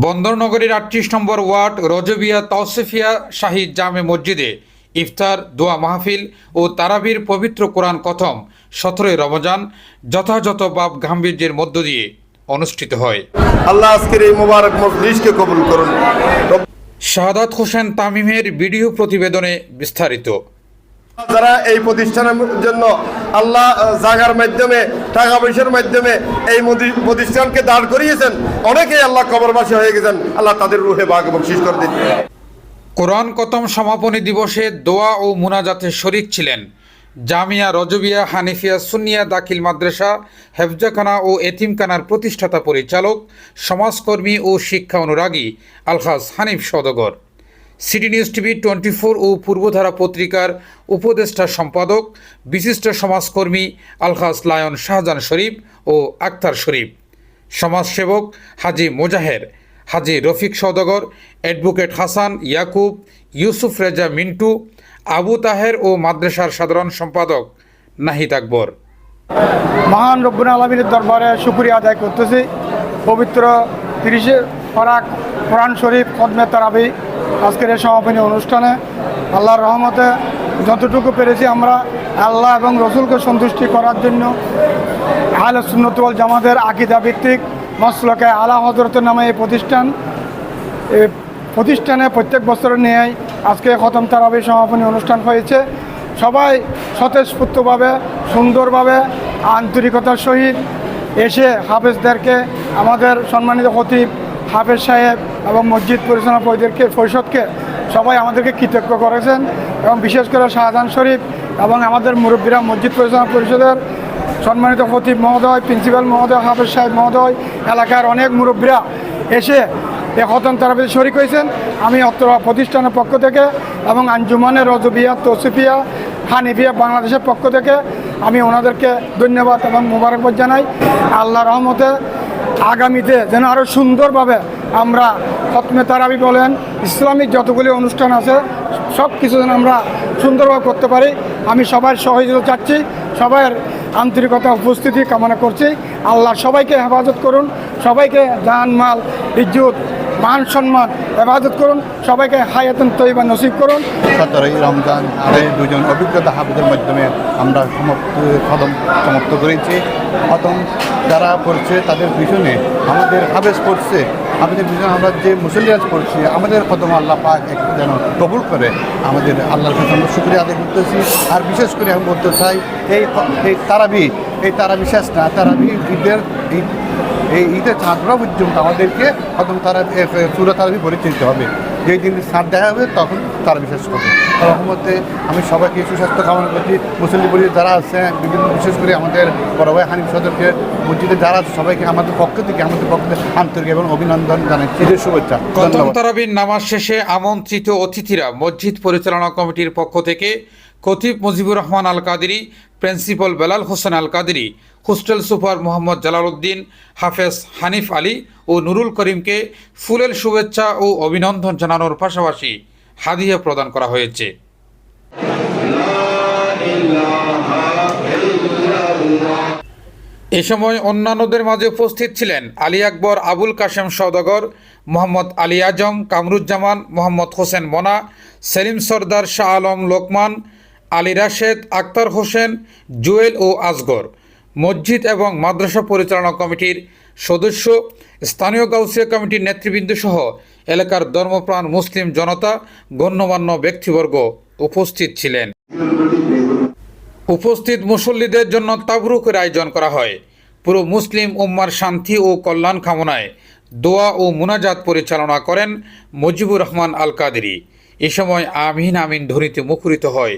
বন্দরনগরীর আটত্রিশ নম্বর ওয়ার্ড রজবিয়া তৌসিফিয়া শাহিদ জামে মসজিদে ইফতার দোয়া মাহফিল ও তারাবির পবিত্র কোরআন কথম সতেরোই রমজান যথাযথ বাপ গাম্ভীর্যের মধ্য দিয়ে অনুষ্ঠিত হয়। আল্লাহ আজকের এই মোবারক মজলিসকে কবুল করুন। শাহাদাত হোসেন তামিমের ভিডিও প্রতিবেদনে বিস্তারিত। যারা এই প্রতিষ্ঠানের জন্য আল্লাহ জাগার মাধ্যমে, টাকা পয়সার মাধ্যমে এই প্রতিষ্ঠানকে দাঁড় করিয়েছেন, অনেকেই আল্লাহ কবরবাসী হয়ে গেছেন, আল্লাহ তাদের রুহে বাঘ বকশিস করে দিন কোরআন কথম সমাপনী দিবসে দোয়া ও মুনাজাতে শরিক ছিলেন। জামিয়া রজবিয়া, হানিফিয়া সুনিয়া দাখিল মাদ্রাসা, হেফজাখানা ও এতিমখানার প্রতিষ্ঠাতা পরিচালক, সমাজকর্মী ও শিক্ষা অনুরাগী Alhaj Hanif Sadagar city news TV twenty four ও পূর্বধারা পত্রিকার উপদেষ্টা সম্পাদক, বিশিষ্ট সমাজকর্মী আলহাজ লায়ন শাহজাহান শরীফ ও আক্তার শরীফ। সমাজসেবক হাজি মোজাহের, হাজি রফিক সওদাগর, অ্যাডভোকেট হাসান ইয়াকুব, ইউসুফ রেজা মিন্টু, আবু তাহের ও মাদ্রাসার সাধারণ সম্পাদক নাহিদ আকবর। মহান রব্বুল আলমীর দরবারে শুক্রিয়া আদায় করতেছি। পবিত্র তিরিশে ফরাক কোরআন শরীফ কদমে তারাবি আজকের এই সমাপনী অনুষ্ঠানে আল্লাহর রহমতে যতটুকু পেরেছি আমরা আল্লাহ এবং রসুলকে সন্তুষ্টি করার জন্য আহলে সুন্নতুল জামাতের আকিদা ভিত্তিক মসলকে আলা হজরতের নামে এই প্রতিষ্ঠান এই প্রতিষ্ঠানে প্রত্যেক বছরের ন্যায় আজকে খতম তারাবি সমাপনী অনুষ্ঠান হয়েছে। সবাই স্বতঃস্ফূর্তভাবে, সুন্দরভাবে, আন্তরিকতার সহিত এসে হাফেজদেরকে আমাদের সম্মানিত খতিব হাফেজ সাহেব এবং মসজিদ পরিচালনা পরিদেরকে পরিষদকে সবাই আমাদেরকে কৃতজ্ঞ করেছেন এবং বিশেষ করে শাহজাহান শরীফ এবং আমাদের মুরব্বীরা মসজিদ পরিচালনা পরিষদের সম্মানিত খতিব মহোদয়, প্রিন্সিপাল মহোদয়, হাফেজ সাহেব মহোদয়, এলাকার অনেক মুরব্বীরা এসে এ খতন তারাবিতে শরিক হয়েছেন। আমি অত্র প্রতিষ্ঠানের পক্ষ থেকে এবং আঞ্জুমানের রজবিয়া, তসিফিয়া, হানিফিয়া বাংলাদেশের পক্ষ থেকে আমি ওনাদেরকে ধন্যবাদ এবং মোবারকবাদ জানাই। আল্লাহ রহমতে আগামীতে যেন আরও সুন্দরভাবে আমরা খতমে তারাবি বলেন, ইসলামিক যতগুলি অনুষ্ঠান আছে সব কিছু যেন আমরা সুন্দরভাবে করতে পারি। আমি সবার সহযোগিতা চাচ্ছি সবার আন্তরিকতা উপস্থিতি কামনা করছি। আল্লাহ সবাইকে হেফাজত করুন, সবাইকে জান মাল ইজ্জত, মান সম্মান হেফাজত করুন, সবাইকে হায়াতন তৈবা নসিব করুন। সতেরোই রমজান আর দুজন অভিজ্ঞতা হাফিজের মাধ্যমে আমরা সমাপ্ত কদম সমাপ্ত করেছি। খতম যারা পড়ছে তাদের পিছনে আমাদের হাফেজ পড়ছে আমাদের পিছনে আমরা যে মুসলিয়াজ পড়ছি, আমাদের কদম আল্লাহ পাক যেন কবুল করে আমাদের আল্লাহর কাছে আমরা শুক্রিয়া আদায় করতেছি। আর বিশেষ করে আমি বলতে চাই, এই এই তারাবি এই তারাবি শেষ না, তারাবি ঈদের ঈদ এই ঈদের চাঁদরা পর্যন্ত আমাদেরকে প্রথম তারা সুরা তারাবি পরিচিত হবে। যেই দিন সার দেখা হবে তখন তারা বিশেষ করবে রহমতে আমি সবাইকে সুস্বাস্থ্য কামনা করছি। মুসলিম পরিবার যারা আছে বিভিন্ন বিশেষ করে আমাদের বড় ভাই হানিফ সদরকে মসজিদে যারা আছে সবাইকে আমাদের পক্ষ থেকে আমাদের পক্ষ থেকে আন্তরিক এবং অভিনন্দন জানাচ্ছি। ঈদের শুভেচ্ছা। তারাবির নামাজ শেষে আমন্ত্রিত অতিথিরা মসজিদ পরিচালনা কমিটির পক্ষ থেকে Khatib Mujibur Rahman Al Qaderi principal Belal Hossain Al Qaderi hostel super Mohammad Jalaluddin, Hafez Hanif Ali ও নুরুল করিমকে ফুলের শুভেচ্ছা ও অভিনন্দন জানানোর পাশাপাশি হাদিয়া প্রদান করা হয়েছে। এ সময় অন্যান্যদের মাঝে উপস্থিত ছিলেন আলী আকবর, আবুল কাশেম সওদাগর, মোহাম্মদ আলী আজম, কামরুজ্জামান, মোহাম্মদ হোসেন মনা, সেলিম সর্দার, শাহ আলম লোকমান আলী রাশেদ, আক্তার হোসেন, জুয়েল ও আসগর মসজিদ এবং মাদ্রাসা পরিচালনা কমিটির সদস্য, স্থানীয় গাউসিয়া কমিটির নেতৃবৃন্দ সহ এলাকার ধর্মপ্রাণ মুসলিম জনতা, গণ্যমান্য ব্যক্তিবর্গ উপস্থিত ছিলেন। উপস্থিত মুসল্লিদের জন্য তাবরুকের আয়োজন করা হয়। পুরো মুসলিম উম্মার শান্তি ও কল্যাণ কামনায় দোয়া ও মুনাজাত পরিচালনা করেন মুজিবুর রহমান আল কাদেরি এ সময় আমিন আমিন ধ্বনিতে মুখরিত হয়।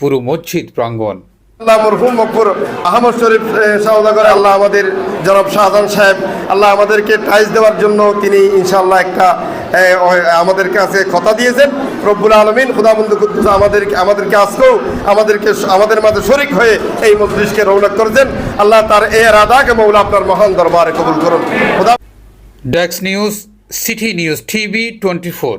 পুরো মসজিদ প্রাঙ্গণ। আল্লাহ মরহুম মকবুর আহমদ শরীফ সৌদাগর আল্লাহ আমাদের জনাব শাহজাহান সাহেব আল্লাহ আমাদেরকে টাইজ দেওয়ার জন্য তিনি ইনশাআল্লাহ একটা আমাদের কাছে কথা দিয়েছেন। রব্বুল আলমিন খুদাবন্ধু কুদ্দুস আমাদেরকে আমাদেরকে আজকেও আমাদেরকে আমাদের মাঝে শরিক হয়ে এই মজলিসকে রৌনক করেছেন। আল্লাহ তার এ রাদাকে মৌলা আপনার মহান দরবারে কবুল করুন। খুদা ডেক্স news city news TV twenty four